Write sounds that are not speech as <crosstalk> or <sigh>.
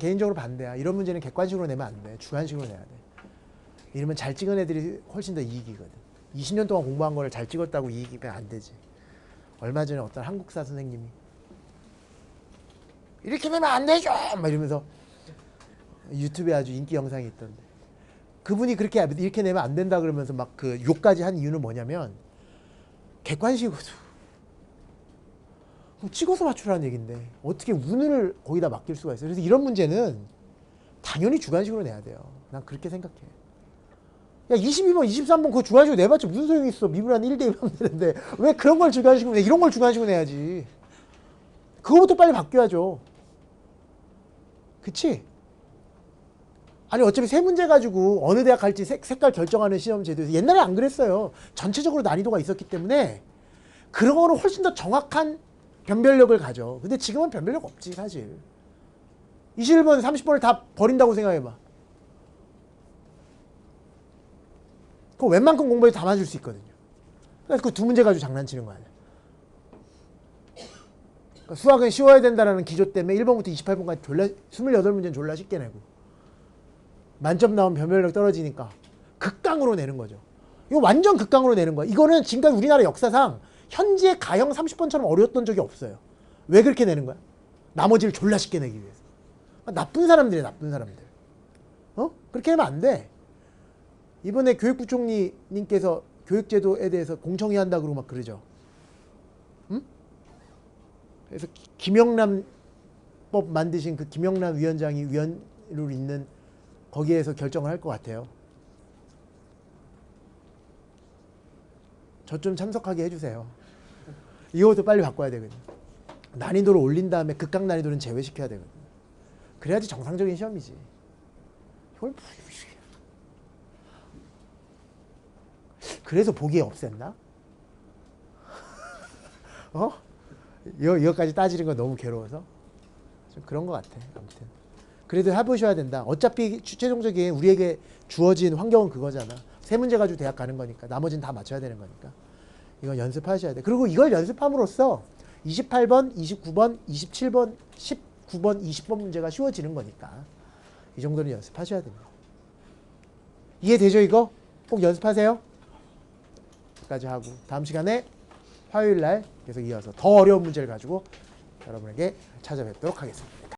개인적으로 반대야. 이런 문제는 객관식으로 내면 안 돼. 주관식으로 내야 돼. 이러면 잘 찍은 애들이 훨씬 더 이익이거든. 20년 동안 공부한 거를 잘 찍었다고 이익이면 안 되지. 얼마 전에 어떤 한국사 선생님이 이렇게 내면 안 되죠! 막 이러면서 유튜브에 아주 인기 영상이 있던데. 그분이 그렇게 이렇게 내면 안 된다 그러면서 막 그 욕까지 한 이유는 뭐냐면 객관식으로 찍어서 맞추라는 얘긴데 어떻게 운을 거기다 맡길 수가 있어요. 그래서 이런 문제는 당연히 주관식으로 내야 돼요. 난 그렇게 생각해. 야 22번, 23번 그거 주관식으로 내봤자 무슨 소용이 있어. 미분한 1대 1 하면 되는데 <laughs> 왜 그런 걸 주관식으로 내? 이런 걸 주관식으로 내야지. 그거부터 빨리 바뀌어야죠. 그치? 아니 어차피 세 문제 가지고 어느 대학 갈지 색, 색깔 결정하는 시험 제도에서 옛날에 안 그랬어요. 전체적으로 난이도가 있었기 때문에 그런 거는 훨씬 더 정확한 변별력을 가져. 근데 지금은 변별력 없지 사실. 21번, 30번을 다 버린다고 생각해봐. 그거 웬만큼 공부해도 다 맞을 수 있거든요. 그래서 그 두 문제 가지고 장난치는 거 아니야. 그러니까 수학은 쉬워야 된다라는 기조 때문에 1번부터 28번까지 졸라 28문제는 졸라 쉽게 내고 만점 나오면 변별력 떨어지니까 극강으로 내는 거죠. 이거 완전 극강으로 내는 거야. 이거는 지금까지 우리나라 역사상 현재 가형 30번처럼 어려웠던 적이 없어요. 왜 그렇게 내는 거야? 나머지를 졸라 쉽게 내기 위해서. 아, 나쁜 사람들이야, 나쁜 사람들. 어? 그렇게 하면 안 돼. 이번에 교육부총리님께서 교육제도에 대해서 공청회 한다 그러고 막 그러죠. 응? 그래서 기- 김영란법 만드신 그 김영란 위원장이 위원으로 있는 거기에서 결정을 할 것 같아요. 저 좀 참석하게 해주세요. 이것도 빨리 바꿔야 되거든요. 난이도를 올린 다음에 극강 난이도는 제외시켜야 되거든요. 그래야지 정상적인 시험이지. 이걸 뭐- 그래서 보기에 없앴나? <laughs> 어? 이거, 이거까지 따지는 건 너무 괴로워서 좀 그런 것 같아. 아무튼 그래도 해보셔야 된다. 어차피 추- 최종적인 우리에게 주어진 환경은 그거잖아. 세 문제 가지고 대학 가는 거니까 나머지는 다 맞춰야 되는 거니까 이건 연습하셔야 돼. 그리고 이걸 연습함으로써 28번, 29번, 27번, 19번, 20번 문제가 쉬워지는 거니까 이 정도는 연습하셔야 됩니다. 이해되죠 이거? 꼭 연습하세요. 까지 하고 다음 시간에 화요일 날 계속 이어서 더 어려운 문제를 가지고 여러분에게 찾아뵙도록 하겠습니다.